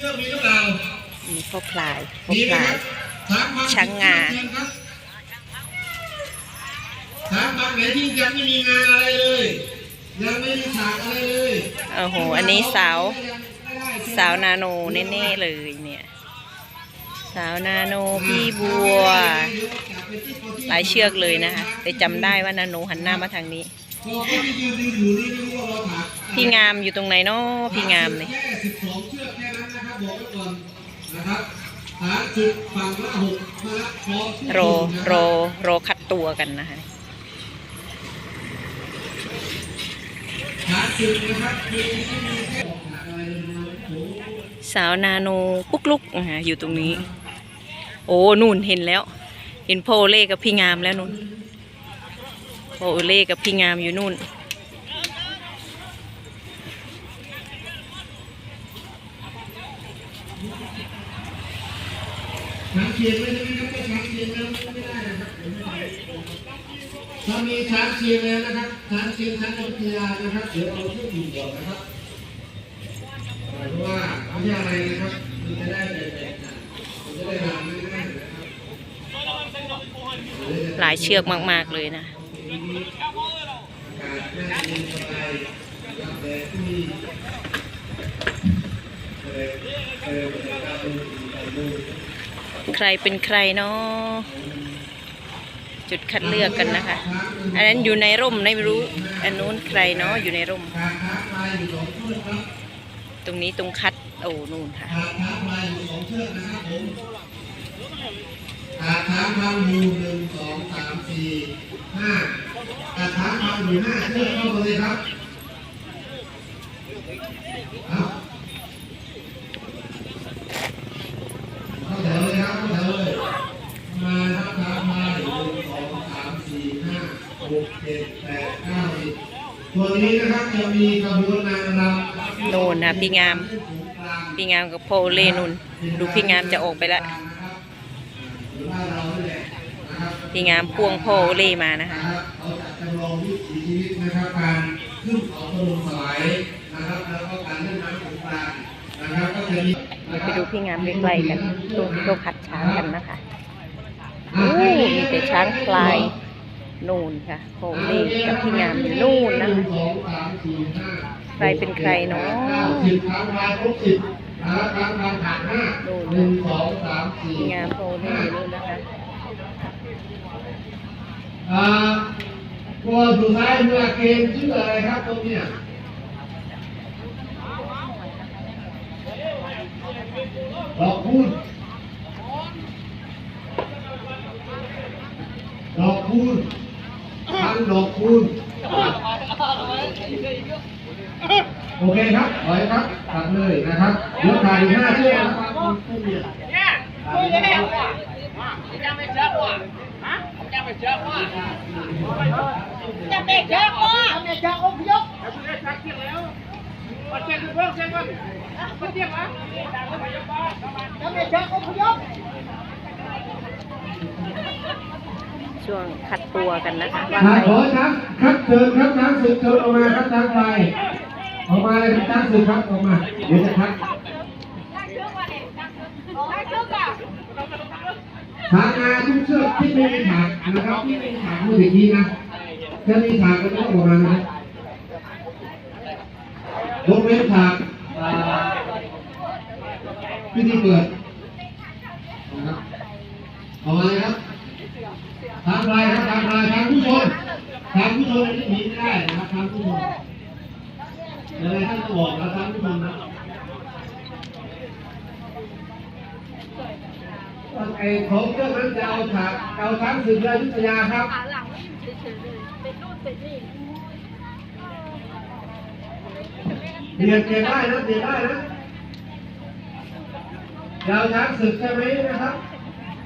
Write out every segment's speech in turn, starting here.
ชือกมีหรือเปล่ามีพ่อพลายพ่อมีพไหมลาคยรับถามบางช้างงาครับถามบางไหนที่ยังไม่มีงานอะไรเลย ยังไม่มีฉากอะไรเลยโอ้โห อันนี้สาว สาวนาโนแน่ๆเลยเนี่ย สาวนาโนพี่บัว หลายเชือกเลยนะคะแต่จำได้ว่านาโนหันหน้ามาทางนี้พอเขาที่ยืนอยู่นี่ไม่รู้ว่าเราถากพี่งามอยู่ตรงไหนเนาะพี่งามเนี่ย นะครับหาจุดฝั่งละหกมาละพอทุกโรจุดนะคบโรโรคัดตัวกันนะคะหาจุดนะครับคือไม่มีแค่หาอะไรเลยโอ้โหสาวนาโนปุ๊กลุกนะคะอยู่ตรงนี้ โอ้นู่นเห็นแล้ว เห็นโพเล่กับพี่งามแล้วนู่นโพเล่กับพี่งามอยู่นู่น ช้างเชียงเลยนะครับก็ช้างเชียงแล้วไม่ได้นะครับถ้ามีช้างเชียงแล้วนะครับช้างเชียงช้างอยุธยานะครับเดี๋ยวเอาเชือกอยู่ก่อนนะครับเพราะว่าไม่ใช่อะไรนะครับมันจะได้แบบๆนะมันจะได้รำไม่ได้นะครับหลายเชือกมาก ๆ เลยนะอากาศน่าเใครเป็นใครเนาะจุดคัดเลือกกันนะคะ อันนั้นอยู่ในร่มไม่รู้ อันนู้นใครเนาะอยู่ในร่ม ตรงนี้ตรงคัดโอ้นู่นค่ะการค้าลาอยู่สองเชือกนะครับผมการค้าปลาอยู่หนึ่งสองสามสี่ห้าการค้าปลาอยู่ห้าเชือกเข้ามาเลยครับเอาเข้าแถวเลยครับเข้าแถวเลย มาครับครับมาหนึ่งสองสามสี่ห้า หกเจ็ดแปดเก้าสิบตัวนี้นะครับจะมีขบวนนางรำโน่นนะพี่งาม พี่งามกับโพเล่นุ่นดูพี่งามจะออกไปละหรือว่าเราเนี่ยนะครับพี่งามพ่วงโพเล่มานะคะนะครับเขาจะจำลองวิถีชีวิตนะครับการขึ้นเขาตะลุงสวายนะครับแล้วก็การเล่นน้ำสงกรานต์นะครับก็จะมีไปดูพี่งามใกล้ๆกันตรงที่เขาคัดช้างกันนะคะโอ้มีแต่ช้างพลาย นู่นค่ะโพเล่กับพี่งามอยู่นู่นนะคะใครเป็นใครเนาะสิบครั้งมาครบสิบนะครั้งครั้งผ่านห้าหนึ่งสองสามสี่พิงามโพเล่อยู่นู่นนะคะอ่าตัวสุดท้ายเมื่อเกมชื่ออะไรครับตรงเนี้ยดอกคูณดอกคูณ พันดอกคูณโอเคครับถอยครับตัดเลยนะครับยวถ่ายอีกห้าเชือกนะครับไม่มีอะไรจะเด็กเยอะกว่าเนี่ยจะอพยพจะเนี่ยจะอพยพ ช่วงคัดตัวกันนะคะว่าใครขอช้างครับเชิญครับช้างศึกเชิญออกมาครับช้างไฟออกมาเลยครับช้างศึกครับออกมาเดี๋ยวจะพัด้เชือกว่างงานทุกเชือกที่ไม่มีฉากนะครับที่ไม่มีฉากมือถือทีนะถ้ามีฉากก็ต้องออกมานะยกเว้นฉากอ่าพิธีเปิดนะครับออกมาเลยครับ ทางลายครับทางลายทางผู้ชมทางผู้ชมนี่หนีไม่ได้นะครับทางผู้ชมอะไรท่านก็บอกนะทางผู้ชมนะไอ้ของเรื่องนั้นจะเอาฉากเอาช้างศึกราชยุทธยาครับขาหลังไม่อยู่เฉยๆเลยเป็นนู่นเป็นนี่เบียนเบียนได้นะเบียนได้นะยาวช้างศึกใช่ไหมนะครับ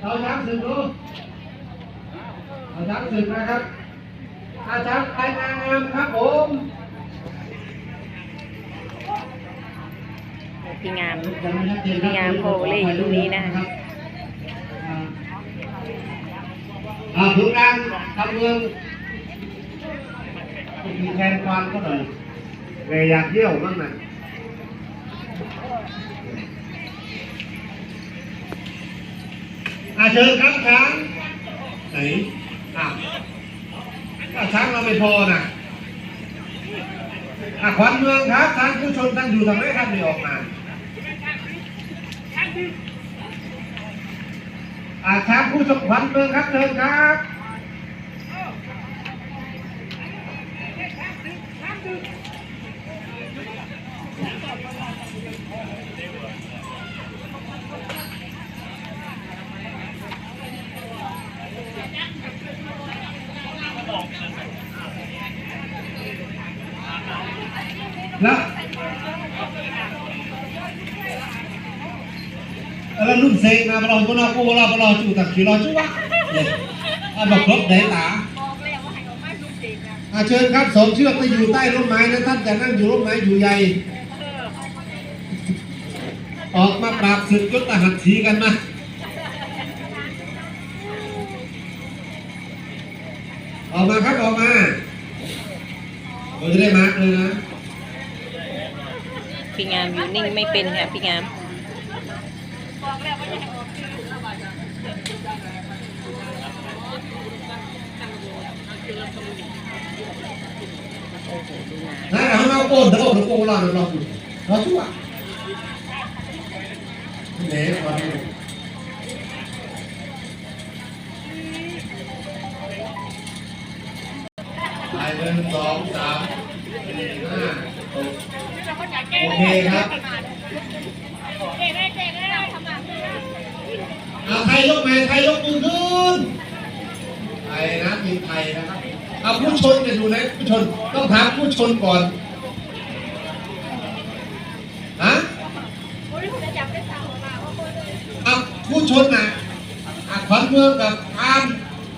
เอาช้างศึกดู เอาช้างสุดนะครับอาช้างไปนางงามครับผมพี่งามพี่งามโพเล่อยู่ตรงนี้นะถุงรางทำเมืองมีแทนความก็หน่อยเลยอยากเที่ยวบ้างไหมอาเชิญครับช้างไหน อะอะช้างเราไม่พอนะอะขวัญเมืองครับช้างผู้ชนท่านอยู่ทางไหนท่านไม่ออกมาอะช้างผู้ชนขวัญเมืองครับเชิญครับ แล้วรุ่นเซงนะบอลก็นอกกูบอลบอลจู่ตักขี่รอจู่วะเนี่ยอะบอกครบไหนตาอะเชิญครับสองเชือกไปอยู่ใต้ร่มไม้นะท่านจะนั่งอยู่ร่มไม้อยู่ใหญ่ออกมาปราบศึกยศทหารสีกันมาออกมาครับออกมาเราจะได้มาร์กเลยนะพี่งามอยู่นิ่งไม่เป็นค่ะพี่งาม โอ้โหดูหนา Nah, ang mga po, dalaw, na po wala na lang po. Kaso ba? Hindi, pare. Ay, ganun, song, sam, สี่ห้าโอเคครับเก่งได้เก่งได้ทำงานได้เอาใครยกแม่ใครยกมือขึ้นไทยนะทีมไทยนะครับ เอาผู้ชนเนี่ยดูนผู้ชน ต้องถามผู้ชนก่อนฮะเอาผู้ชนน่ะอะขวัญเมืองกับอาม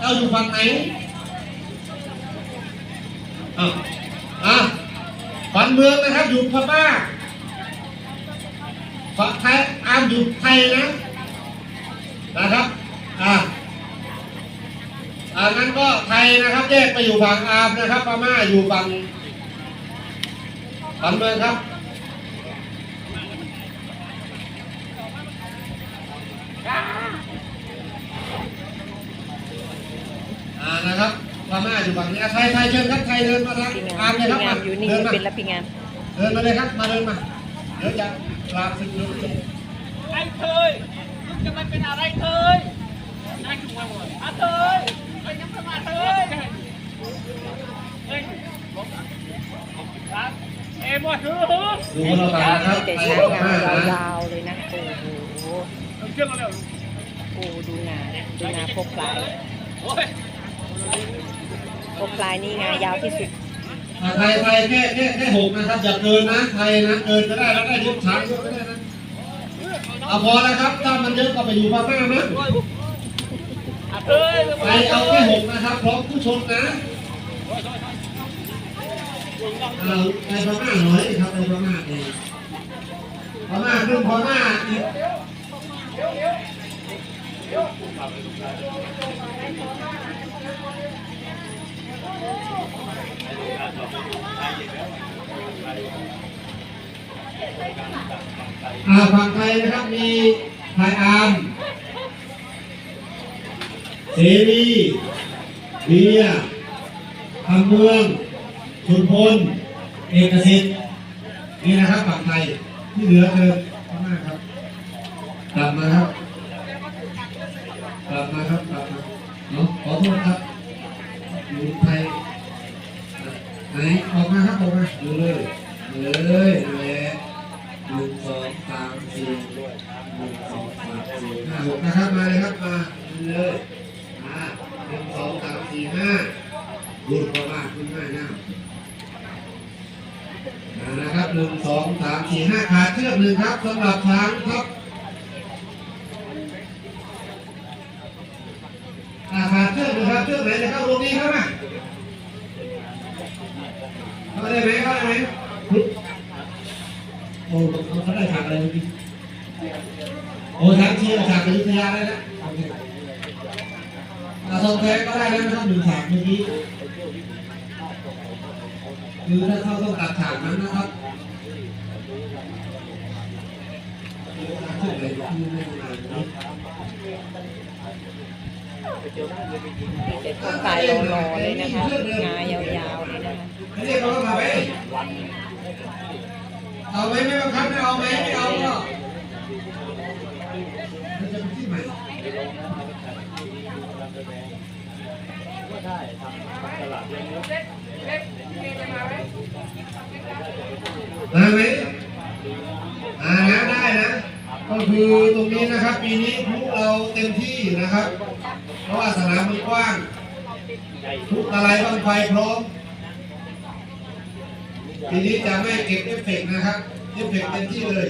เราอยู่ฝั่งไหนอาอะขวัญเมืองนะครับอยู่พม่าฝั่งไทยอามอยู่ไทยนะนะครับอะ อ่างั้นก็ไทยนะครับแยกไปอยู่ฝั่งอาร์มนะครับพม่าอยู่ฝั่งฝั่งเมืองครับอ่านะครับพม่าอยู่ฝั่งนี้อะไทยไทยเชิญครับไทยเดินมาทางพี่งาอาร์มมเลยคพี่รับงามมาอยู่นิ่งเดินไม่มาเป็นแล้วพี่งามเดินมาเลยครับมาเดินมาเดี๋ยวจะลาศึกเดินเลยไอ้เคยมึงจะไม่เป็นอะไรเคยนั่งอยู่มาหมดอะเคย ไอ้ยังไม่มาเรับเอ็มว่าครับแต่ไทยช้างงามยาวๆเลยนะโอ้โหโอ้ดูงาดูงาพกปลายพกปลายนี่งายาวที่สุดไทยไทยแค่แค่แค่หกนะครับ อย่าเกินนะไทยนะเกินก็ได้แล้วได้ยกช้างยกก็ได้นะเอาพอแล้วครับถ้ามันเยอะก็ไปอยู่พม่านะ คยไทยเอาแค่หกนะครับ พร้อมผู้ชมนะเอาไปพม่าหน่อยครับไปพม่าเองพม่าขึ้นพม่าอีกอ่าฝั่งไทยนะครับมีไทยอาร์ม เสรีเบียคำเมืองชุมพล เอกสิทธิ์นี่นะครับฝั่งไทยที่เหลือเดินข้างหน้าครับกลับมาครับกลับมาครับกลับมาเนาะขอโทษครับอยู่ไทยไหนออกมาครับออกมาดูเลยเลย นะครับหนึ่งสองสามสี่ห้าขาดเชือกหนึ่งครับสำหรับช้างครับขาดเชือกหนึ่งครับเชือกไหนจะเข้าตรงนี้ครับมาเข้าได้ไหมเข้าได้ไหมโอ้เขาได้ฉากอะไรเมื่อกี้โอ้ช้างเชียร์ฉากอยุธยาได้แล้วโอเอาทองแท้ก็ได้แล้วนะครับหนึ่งฉากเมื่อกี้ คือถ้าเข้าต้องตัดฉากนั้นนะครับคือฉากที่ไหนที่ไม่นตายรอๆเลยนะคะงายาวๆเลยนะคะเรียกเขาไหมเอาไหมไม่บังคับไม่เอาไหมไม่เอาก็มันจะเป็นที่ใหม่มา ไหมอ่านะได้นะ ก็คือตรงนี้นะครับ ปีนี้พวกเราเต็มที่นะครับ เพราะว่าสนามมันกว้าง ทุกอะไรบางไฟพร้อมทีนี้จะไม่เก็บเอฟเฟกนะครับ เอฟเฟกเต็มที่เลย